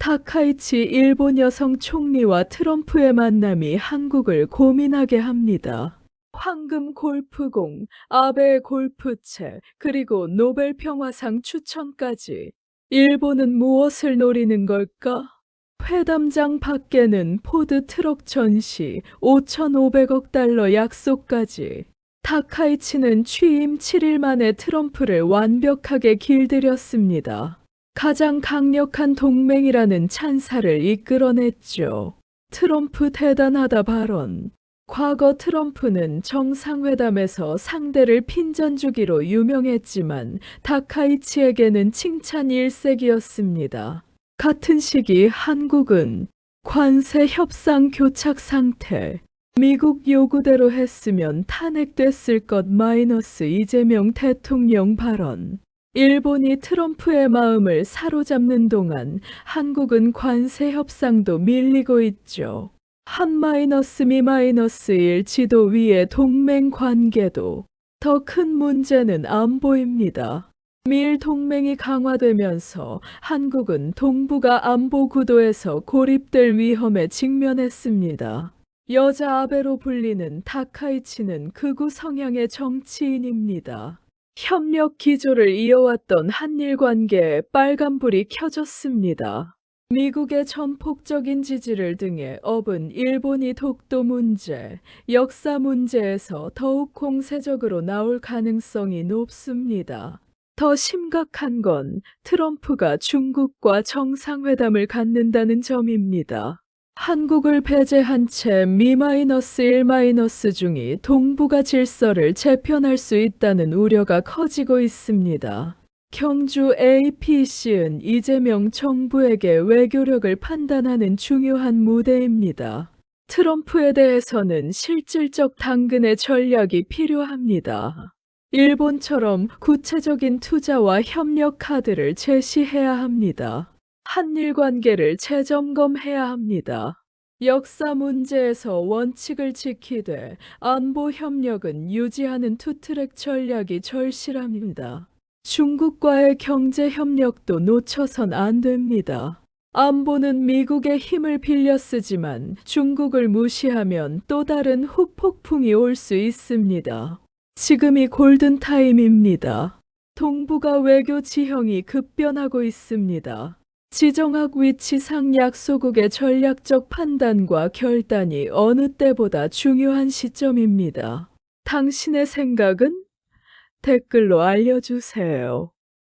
타카이치 일본 여성 총리와 트럼프의 만남이 한국을 고민하게 합니다. 황금 골프공, 아베 골프채, 그리고 노벨 평화상 추천까지. 일본은 무엇을 노리는 걸까? 회담장 밖에는 포드 트럭 전시 5,500억 달러 약속까지. 타카이치는 취임 7일 만에 트럼프를 완벽하게 길들였습니다. 가장 강력한 동맹이라는 찬사를 이끌어냈죠. 트럼프 대단하다 발언. 과거 트럼프는 정상회담에서 상대를 핀전 주기로 유명했지만 다카이치에게는 칭찬 일색이었습니다. 같은 시기 한국은 관세 협상 교착 상태, 미국 요구대로 했으면 탄핵됐을 것 마이너스 이재명 대통령 발언. 일본이 트럼프의 마음을 사로잡는 동안 한국은 관세 협상도 밀리고 있죠. 한 마이너스 미 마이너스 일 지도 위의 동맹 관계도 더 큰 문제는 안 보입니다. 밀 동맹이 강화되면서 한국은 동북아 안보 구도에서 고립될 위험에 직면했습니다. 여자 아베로 불리는 다카이치는 극우 성향의 정치인입니다. 협력 기조를 이어왔던 한일 관계에 빨간불이 켜졌습니다. 미국의 전폭적인 지지를 등에 업은 일본이 독도 문제, 역사 문제에서 더욱 공세적으로 나올 가능성이 높습니다. 더 심각한 건 트럼프가 중국과 정상회담을 갖는다는 점입니다. 한국을 배제한 채 미-1- 중이 동북아 질서를 재편할 수 있다는 우려가 커지고 있습니다. 경주 APC은 이재명 정부에게 외교력을 판단하는 중요한 무대입니다. 트럼프에 대해서는 실질적 당근의 전략이 필요합니다. 일본처럼 구체적인 투자와 협력 카드를 제시해야 합니다. 한일 관계를 재점검해야 합니다. 역사 문제에서 원칙을 지키되 안보 협력은 유지하는 투트랙 전략이 절실합니다. 중국과의 경제 협력도 놓쳐선 안 됩니다. 안보는 미국의 힘을 빌려 쓰지만 중국을 무시하면 또 다른 후폭풍이 올 수 있습니다. 지금이 골든타임입니다. 동북아 외교 지형이 급변하고 있습니다. 지정학 위치 상 약 소국의 전략적 판단과 결단이 어느 때보다 중요한 시점입니다. 당신의 생각은 댓글로 알려주세요.